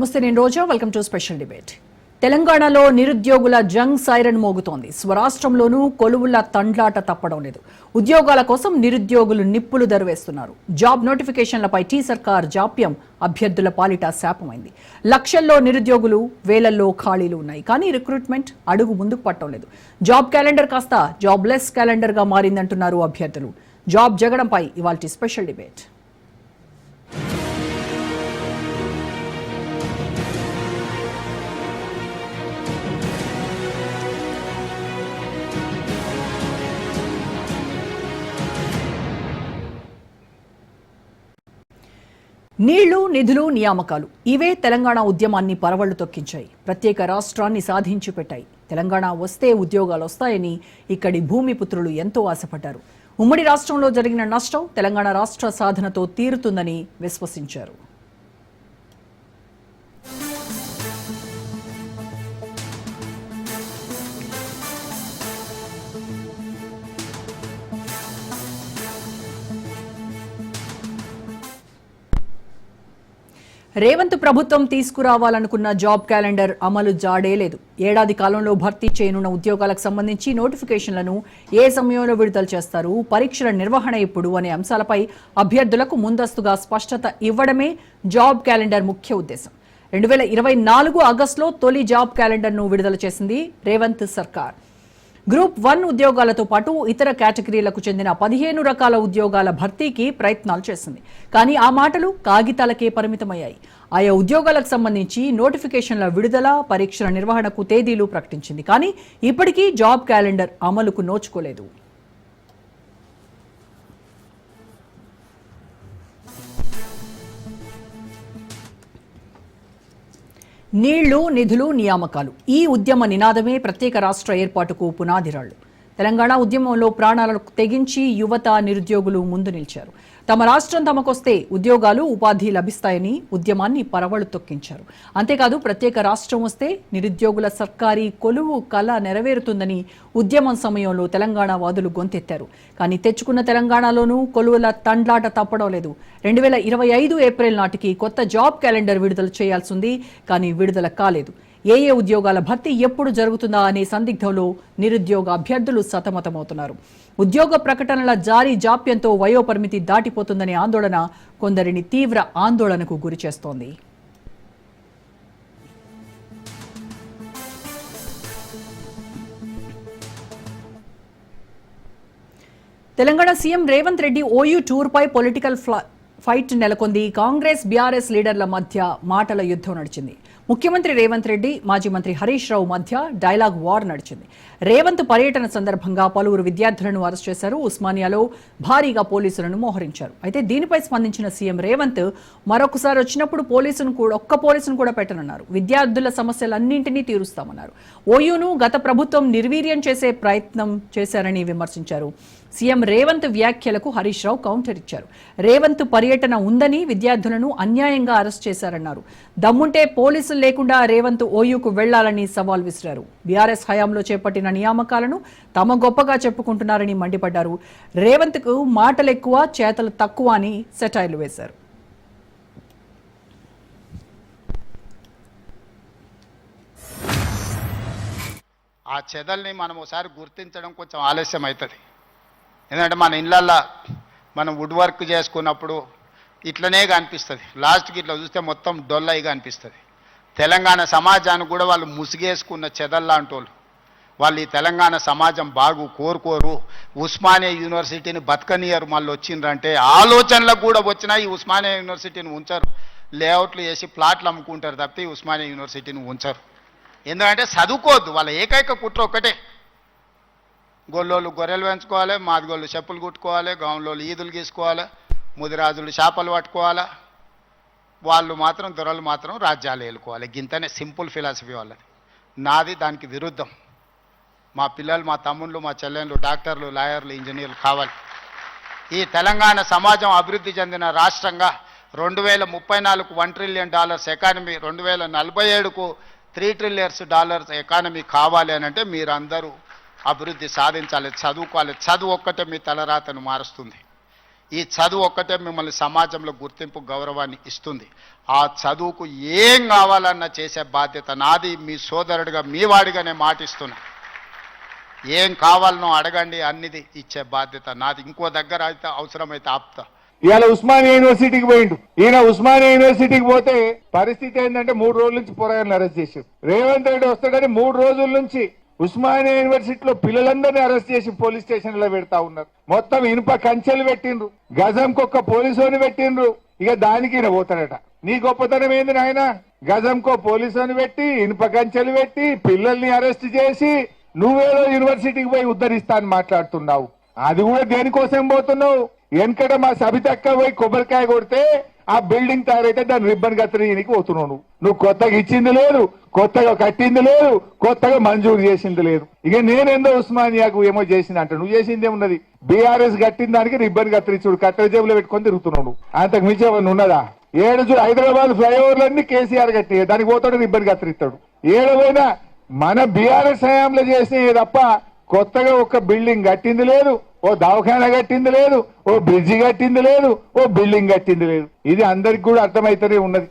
నమస్తే నేను Roja. Welcome to special debate తెలంగాణలో నిరుద్యోగుల జంగ్ సైరన్ మోగుతోంది. స్వరాష్ట్రంలోనూ కొలువుల తండ్లాట తప్పడం లేదు. ఉద్యోగాల కోసం నిరుద్యోగులు నిప్పులు దరివేస్తున్నారు. జాబ్ నోటిఫికేషన్లపై టీ సర్కార్ జాప్యం అభ్యర్థుల పాలిట శాపమైంది. లక్షల్లో నిరుద్యోగులు వేలల్లో ఖాళీలు ఉన్నాయి. కానీ రిక్రూట్మెంట్ అడుగు ముందుకు పట్టడం లేదు. జాబ్ క్యాలెండర్ కాస్త జాబ్లెస్ క్యాలెండర్గా మారిందంటున్నారు అభ్యర్థులు. జాబ్ జగడంపై ఇవాల్టి స్పెషల్ డిబేట్ నీళ్ళు నిధులు నియామకాలు ఇవే తెలంగాణ ఉద్యమాన్ని పరవళ్ళు తొక్కించాయి. ప్రత్యేక రాష్ట్రాన్ని సాధించి పెట్టాయి తెలంగాణ వస్తే ఉద్యోగాలు వస్తాయని ఇక్కడి భూమిపుత్రులు ఎంతో ఆశపడ్డారు. ఉమ్మడి రాష్ట్రంలో జరిగిన నష్టం తెలంగాణ రాష్ట్ర సాధనతో తీరుతుందని విశ్వసించారు. రేవంత్ ప్రభుత్వం తీసుకురావాలనుకున్న జాబ్ క్యాలెండర్ అమలు జాడే లేదు. ఏడాది కాలంలో భర్తీ చేయనున్న ఉద్యోగాలకు సంబంధించి నోటిఫికేషన్లను ఏ సమయంలో విడుదల చేస్తారు పరీక్షల నిర్వహణ ఎప్పుడు అనే అంశాలపై అభ్యర్థులకు ముందస్తుగా స్పష్టత ఇవ్వడమే జాబ్ క్యాలెండర్ ముఖ్య ఉద్దేశం. రెండు వేల ఇరవై నాలుగు ఆగస్టులో తొలి జాబ్ క్యాలెండర్ను విడుదల చేసింది రేవంత్ సర్కార్. గ్రూప్ వన్ ఉద్యోగాలతో పాటు ఇతర కేటగిరీలకు చెందిన పదిహేను రకాల ఉద్యోగాల భర్తీకి ప్రయత్నాలు చేసింది. కానీ ఆ మాటలు కాగితాలకే పరిమితమయ్యాయి. ఆయా ఉద్యోగాలకు సంబంధించి నోటిఫికేషన్ల విడుదల పరీక్షల నిర్వహణకు తేదీలు ప్రకటించింది. కానీ ఇప్పటికీ జాబ్ క్యాలెండర్ అమలుకు నోచుకోలేదు. నీళ్ళు నిధులు నియామకాలు. ఈ ఉద్యమ నినాదమే ప్రత్యేక రాష్ట్ర ఏర్పాటుకు పునాదిరాళ్ళు తెలంగాణ ఉద్యమంలో ప్రాణాలను తెగించి యువత నిరుద్యోగులు ముందు నిలిచారు. తమ రాష్ట్రం తమకొస్తే ఉద్యోగాలు ఉపాధి లభిస్తాయని ఉద్యమాన్ని పరవళ్ళు తొక్కించారు. అంతేకాదు ప్రత్యేక రాష్ట్రం వస్తే నిరుద్యోగుల సర్కారీ కొలువు కళ నెరవేరుతుందని ఉద్యమం సమయంలో తెలంగాణ వాదులు గొంతెత్తారు. కానీ తెచ్చుకున్న తెలంగాణలోనూ కొలువుల తండ్లాట తప్పడం లేదు. రెండు వేల ఇరవై ఐదు ఏప్రిల్ నాటికి కొత్త జాబ్ క్యాలెండర్ విడుదల చేయాల్సింది కానీ విడుదల కాలేదు. ఏ ఏ ఉద్యోగాల భర్తీ ఎప్పుడు జరుగుతుందా అనే సందిగ్ధంలో నిరుద్యోగ అభ్యర్థులు సతమతమవుతున్నారు. ఉద్యోగ ప్రకటనల జారీ జాప్యంతో వయోపరిమితి దాటిపోతుందనే ఆందోళన కొందరిని తీవ్ర ఆందోళనకు గురిచేస్తోంది తెలంగాణ సీఎం రేవంత్ రెడ్డి ఓయూ టూర్పై పొలిటికల్ ఫైట్ నెలకొంది. కాంగ్రెస్ బీఆర్ఎస్ లీడర్ల మధ్య మాటల యుద్ధం నడిచింది. ముఖ్యమంత్రి రేవంత్ రెడ్డి మాజీ మంత్రి హరీష్ రావు మధ్య డైలాగ్ వార్ నడిచింది. రేవంత్ పర్యటన సందర్భంగా పలువురు విద్యార్థులను అరెస్ట్ చేశారు. ఉస్మానియాలో భారీగా పోలీసులను మోహరించారు. అయితే దీనిపై స్పందించిన సీఎం రేవంత్ మరొకసారి వచ్చినప్పుడు పోలీసును కూడా ఒక్క పోలీసును కూడా పెట్టనున్నారు. విద్యార్థుల సమస్యలన్నింటినీ తీరుస్తామన్నారు. ఓయూను గత ప్రభుత్వం నిర్వీర్యం చేసే ప్రయత్నం చేశారని విమర్శించారు. సీఎం రేవంత్ వ్యాఖ్యలకు హరీష్ రావు కౌంటర్ ఇచ్చారు. రేవంత్ పర్యటన ఉందని విద్యార్థులను అన్యాయంగా అరెస్ట్ చేశారన్నారు. దమ్ముంటే పోలీసులు లేకుండా రేవంత్ ఓయూకు వెళ్ళాలని సవాల్ విసిరారు. బీఆర్ఎస్ హయాంలో చేపట్టిన నియామకాలను తమ గొప్పగా చెప్పుకుంటున్నారని మండిపడ్డారు. రేవంత్కు మాటలు ఎక్కువ చేతలు తక్కువ అని సెటైర్లు వేశారు. ఆ చెదల్ని మనం ఒకసారి గుర్తించడం కొంచెం ఆలస్యం అవుతుంది ఎందుకంటే మన ఇళ్ళల్లో మనం వుడ్ వర్క్ చేసుకున్నప్పుడు ఇట్లనే కనిపిస్తుంది. లాస్ట్కి ఇట్లా చూస్తే మొత్తం డొల్లయిగా అనిపిస్తుంది. తెలంగాణ సమాజానికి కూడా వాళ్ళు ముసుగేసుకున్న చెదల్లాంటి వాళ్ళు వాళ్ళు ఈ తెలంగాణ సమాజం బాగు కోరుకోరు. ఉస్మానియా యూనివర్సిటీని బతకనియరు మళ్ళీ వచ్చిండ్రంటే ఆలోచనలకు కూడా వచ్చినా ఈ ఉస్మానియా యూనివర్సిటీని ఉంచరు. లేఅవుట్లు వేసి ప్లాట్లు అమ్ముకుంటారు తప్పితే ఈ ఉస్మానియా యూనివర్సిటీని ఉంచరు. ఎందుకంటే చదువుకోవద్దు. వాళ్ళ ఏకైక కుట్ర ఒకటే గొల్లోళ్ళు గొర్రెలు పెంచుకోవాలి మాదిగోళ్ళు చెప్పులు కుట్టుకోవాలి గౌన్లోళ్ళు ఈదులు గీసుకోవాలి ముదిరాజులు చేపలు పట్టుకోవాలి. వాళ్ళు మాత్రం దొరలు మాత్రం రాజ్యాలు ఏలుకోవాలి. గింతనే సింపుల్ ఫిలాసఫీ వాళ్ళది. నాది దానికి విరుద్ధం. మా పిల్లలు మా తమ్ముళ్ళు మా చెల్లెళ్ళు డాక్టర్లు లాయర్లు ఇంజనీర్లు కావాలి. ఈ తెలంగాణ సమాజం అభివృద్ధి చెందిన రాష్ట్రంగా రెండు వేల ముప్పై నాలుగు వన్ ట్రిలియన్ డాలర్స్ ఎకానమీ రెండు వేల నలభై ఏడుకు త్రీ ట్రిలియర్స్ డాలర్స్ ఎకానమీ కావాలి అని అంటే మీరందరూ అభివృద్ధి సాధించాలి చదువుకోవాలి. చదువు ఒక్కటే మీ తలరాతను మారుస్తుంది. ఈ చదువు ఒక్కటే మిమ్మల్ని సమాజంలో గుర్తింపు గౌరవాన్ని ఇస్తుంది. ఆ చదువుకు ఏం కావాలన్నా చేసే బాధ్యత నాది మీ సోదరుడిగా మీ వాడిగా నేను మాటిస్తున్నా. ఏం కావాలనో అడగండి అన్నిది ఇచ్చే బాధ్యత నాది. ఇంకో దగ్గర అయితే అవసరమైతే ఆపుతా. ఇవాళ ఉస్మానియా యూనివర్సిటీకి పోయిండు. ఈయన ఉస్మానియా యూనివర్సిటీకి పోతే పరిస్థితి ఏంటంటే మూడు రోజుల నుంచి పోరాయాలను అరెస్ట్ చేశారు. రేవంత్ రెడ్డి వస్తాడని మూడు రోజుల నుంచి ఉస్మానియా యూనివర్సిటీలో పిల్లలందరినీ అరెస్ట్ చేసి పోలీస్ స్టేషన్లో పెడతా ఉన్నారు. మొత్తం ఇనుప కంచెలు పెట్టిండ్రు. గజంకి ఒక్క పోలీసుని పెట్టిండ్రు. ఇక దానికి పోతాడట. నీ గొప్పతనం ఏంది నాయన? గజంకో పోలీసుని పెట్టి ఇనుప కంచెలు పెట్టి పిల్లల్ని అరెస్ట్ చేసి నువ్వేదో యూనివర్సిటీకి పోయి ఉద్ధరిస్తా అని మాట్లాడుతున్నావు. అది కూడా దేనికోసం పోతున్నావు? వెనకట మా సబితక్క పోయి కొబ్బరికాయ కొడితే ఆ బిల్డింగ్ తయారైతే దాని రిబ్బన్ కత్తిరీనికి పోతున్నావు నువ్వు. నువ్వు కొత్తగా ఇచ్చింది లేదు. కొత్తగా కట్టింది లేదు కొత్తగా మంజూరు చేసింది లేదు. ఇక నేనేందో ఉస్మానియాకు ఏమో చేసింది అంట నువ్వు చేసింది ఏమున్నది? బీఆర్ఎస్ కట్టిన దానికి రిబ్బన్ కత్తిరించుడు కట్టెల జేబులో పెట్టుకొని తిరుగుతున్నాడు. అంతకు మించి ఏమన్నా ఉన్నదా? ఏడు చూడు హైదరాబాద్ ఫ్లైఓవర్లన్నీ కేసీఆర్ కట్టి దానికి పోతాడు రిబ్బన్ కత్తిరిస్తాడు. ఏడవైనా మన బీఆర్ఎస్ హయాంలో చేసిన తప్ప కొత్తగా ఒక బిల్డింగ్ కట్టింది లేదు ఓ దవాఖాన కట్టింది లేదు ఓ బ్రిడ్జి కట్టింది లేదు ఓ బిల్డింగ్ కట్టింది లేదు. ఇది అందరికి కూడా అర్థమైతేనే ఉన్నది.